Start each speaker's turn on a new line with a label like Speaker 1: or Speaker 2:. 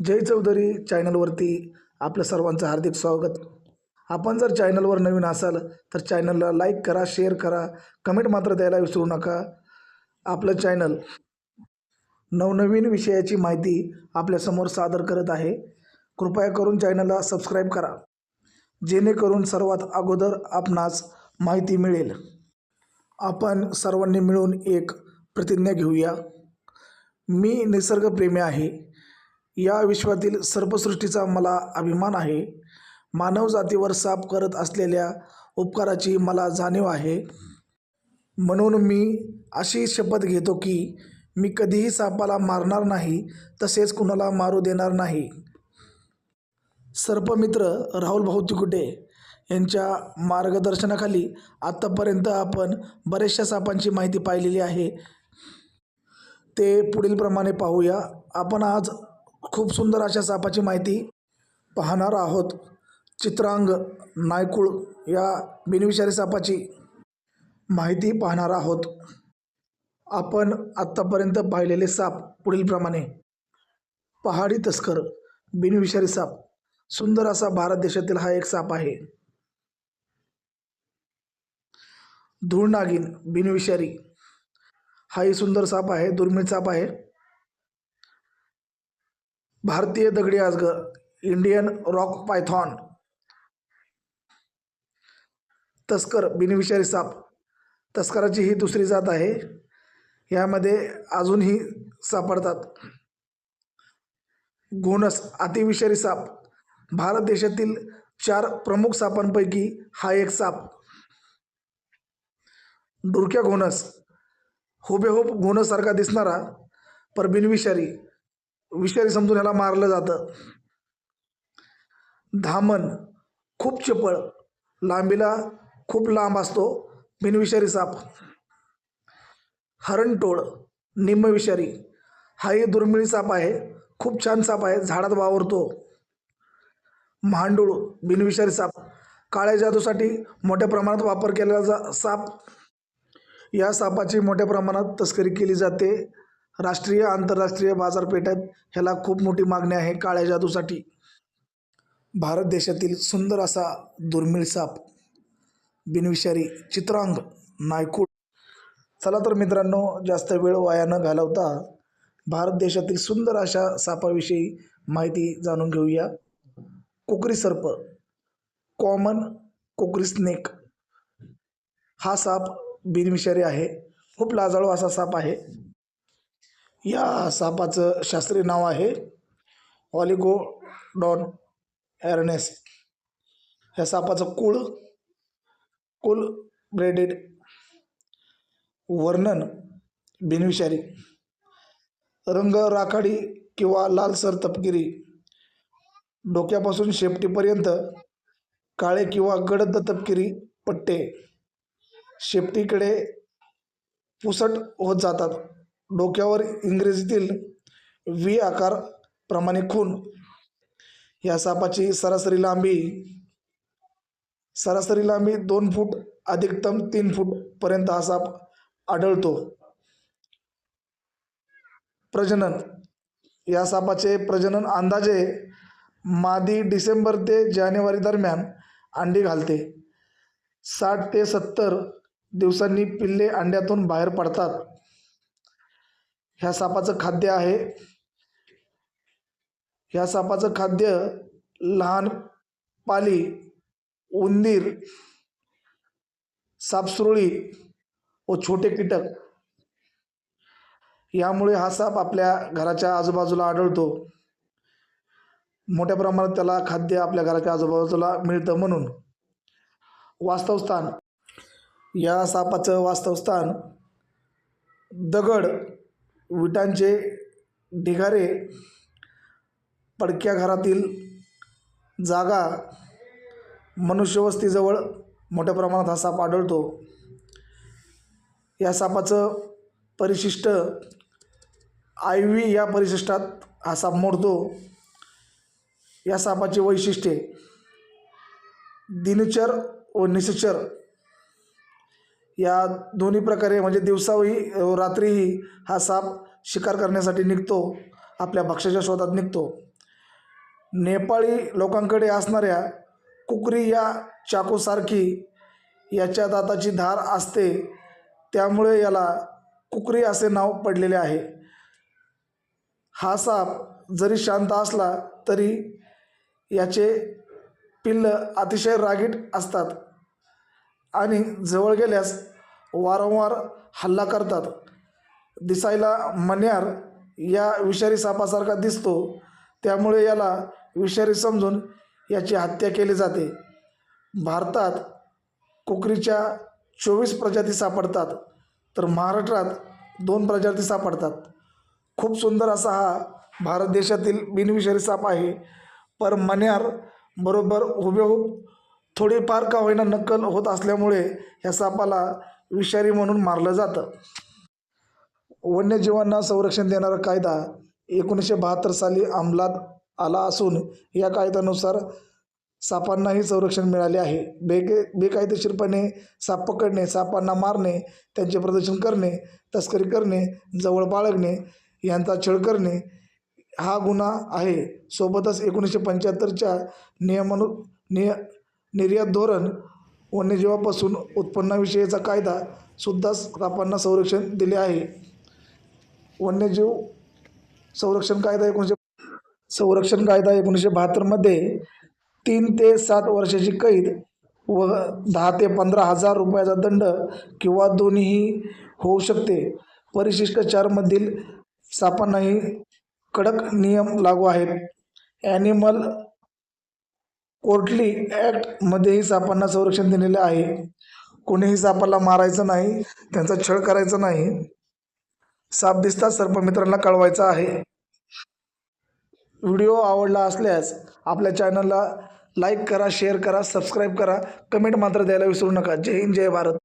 Speaker 1: जय चौधरी चॅनलवरती आपलं सर्वांचं हार्दिक स्वागत. आपण जर चॅनलवर नवीन असाल तर चॅनलला लाईक करा शेअर करा कमेंट मात्र द्यायला विसरू नका. आपलं चॅनल नवनवीन विषयाची माहिती आपल्यासमोर सादर करत आहे. कृपया करून चॅनलला सबस्क्राईब करा जेणेकरून सर्वात अगोदर आपणास माहिती मिळेल. आपण सर्वांनी मिळून एक प्रतिज्ञा घेऊया. मी निसर्गप्रेमी आहे. या विश्वातील सर्पसृष्टीचा मला अभिमान आहे. मानवजातीवर साप करत असलेल्या उपकाराची मला जाणीव आहे. म्हणून मी अशी शपथ घेतो की मी कधीही सापाला मारणार नाही तसेच कुणाला मारू देणार नाही. सर्पमित्र राहुल भाऊ तिकुटे यांच्या मार्गदर्शनाखाली आत्तापर्यंत आपण बऱ्याचशा सापांची माहिती पाहिलेली आहे. ते पुढीलप्रमाणे पाहूया. आपण आज खूप सुंदर अशा सापाची माहिती पाहणार आहोत. चित्रांग नायकुळ या बिनविषारी सापाची माहिती पाहणार आहोत. आपण आत्तापर्यंत पाहिलेले साप पुढीलप्रमाणे पहाडी तस्कर बिनविषारी साप सुंदर असा भारत देशातील हा एक साप आहे. धूळनागिन बिनविषारी. हाही सुंदर साप आहे दुर्मिळ साप आहे. भारतीय दगडी आजगर इंडियन रॉक पायथॉन. तस्कर बिनविषारी साप. तस्कराची ही दुसरी जात आहे. यामध्ये अजूनही सापडतात. घोणस अतिविषारी साप. भारत देशातील चार प्रमुख सापांपैकी हा एक साप. डुरक्या घोणस. हुबेहूब घोणसारखा दिसणारा पर बिनविषारी. विषारी समजून ह्याला मारलं जातं. धामण खूप चपळ लांबीला खूप लांब असतो बिनविषारी साप. हरणटोळ निम्मविषारी. हाही दुर्मिळ साप आहे खूप छान साप आहे झाडात वावरतो. मांडूळ बिनविषारी साप. काळ्या जादूसाठी मोठ्या प्रमाणात वापर केलेला जा साप. या सापाची मोठ्या प्रमाणात तस्करी केली जाते. राष्ट्रीय आंतरराष्ट्रीय बाजारपेठेत ह्याला खूप मोठी मागणी आहे काळ्या जादूसाठी. भारत देशातील सुंदर असा दुर्मिळ साप. बिनविषारी चित्रांग नायकूट. चला तर मित्रांनो जास्त वेळ वाया न घालवता भारत देशातील सुंदर अशा सापाविषयी माहिती जाणून घेऊया. कोकरी सर्प. कॉमन कोकरी स्नेक. हा साप बिनविषारी आहे. खूप लाजाळू असा साप आहे. या सापाचं शास्त्रीय नाव आहे ऑलिगोडॉन ॲरनेस ह्या सापाचं कुळ कुल ब्रेडेड वर्णन बिनविषारी. रंग राखाडी किंवा लालसर तपकिरी. डोक्यापासून शेपटीपर्यंत काळे किंवा गडद तपकिरी पट्टे. शेपटीकडे पुसट होत जातात. डोक्यावर इंग्रजीतील व्ही आकार प्रमाणे खून. या सापाची सरासरी लांबी सरासरी लांबी दोन फूट अधिकतम तीन फूटपर्यंत हा साप आढळतो. प्रजनन. या सापाचे प्रजनन अंदाजे मादी डिसेंबर ते जानेवारी दरम्यान अंडी घालते. साठ ते सत्तर दिवसांनी पिल्ले अंड्यातून बाहेर पडतात. ह्या सापाचं खाद्य आहे. ह्या सापाचं खाद्य लहान पाली उंदीर सापसुरळी व छोटे कीटक. यामुळे हा साप आपल्या घराच्या आजूबाजूला आढळतो. मोठ्या प्रमाणात त्याला खाद्य आपल्या घराच्या आजूबाजूला मिळतं म्हणून. वास्तवस्थान या सापाचं वास्तवस्थान दगड विटांचे ढिगारे पडक्या घरातील जागा मनुष्यवस्तीजवळ मोठ्या प्रमाणात हा साप आढळतो. या सापाचं परिशिष्ट आय व्ही या परिशिष्टात हा साप मोडतो. या सापाची वैशिष्ट्ये दिनचर व निशचर या दोन्ही प्रकारे म्हणजे दिवसाही रात्रीही हा साप शिकार करण्यासाठी निघतो आपल्या भक्ष्याच्या शोधात निघतो. नेपाळी लोकांकडे असणाऱ्या कुकरी या चाकूसारखी याच्या दाताची धार असते त्यामुळे याला कुकरी असे नाव पडलेले आहे. हा साप जरी शांत असला तरी याचे पिल्लं अतिशय रागीट असतात. आणि जवळ गेल्यास वारंवार हल्ला करतात. दिसायला मन्यार या विषारी सापासारखा दिसतो त्यामुळे याला विषारी समजून याची हत्या केली जाते. भारतात कुकरीच्या चोवीस प्रजाती सापडतात तर महाराष्ट्रात दोन प्रजाती सापडतात. खूप सुंदर असा हा भारत देशातील बिनविषारी साप आहे पर मन्यार बरोबर हुबेहूब थोडीफार का होईना नक्कल होत असल्यामुळे ह्या सापाला विषारी म्हणून मारलं जातं. वन्यजीवांना संरक्षण देणारा कायदा एकोणीसशे बहात्तर साली अंमलात आला असून या कायद्यानुसार सापांनाही संरक्षण मिळाले आहे. बेके बेकायदेशीरपणे साप पकडणे सापांना मारणे त्यांचे प्रदर्शन करणे तस्करी करणे जवळ बाळगणे यांचा छळ करणे हा गुन्हा आहे. सोबतच एकोणीसशे पंच्याहत्तरच्या नियमानु निय निर्यात धोरण वन्यजीवापासून उत्पन्नाविषयीचा कायदा सुद्धा सापांना संरक्षण दिले आहे. वन्यजीव संरक्षण कायदा एकोणीसशे संरक्षण कायदा एकोणीसशे बहात्तरमध्ये तीन ते सात वर्षाची कैद व दहा ते पंधरा हजार रुपयाचा दंड किंवा दोन्हीही होऊ शकते. परिशिष्ट चारमधील सापांनाही कडक नियम लागू आहेत. ॲनिमल कोर्टली ॲक्टमध्येही सापांना संरक्षण दिलेले आहे. कोणीही सापाला मारायचं नाही त्यांचा छळ करायचा नाही. साप दिसताच सर्पमित्रांना कळवायचं आहे. व्हिडिओ आवडला असल्यास आपल्या चॅनलला लाईक करा शेअर करा सबस्क्राईब करा. कमेंट मात्र द्यायला विसरू नका. जय हिंद जय भारत.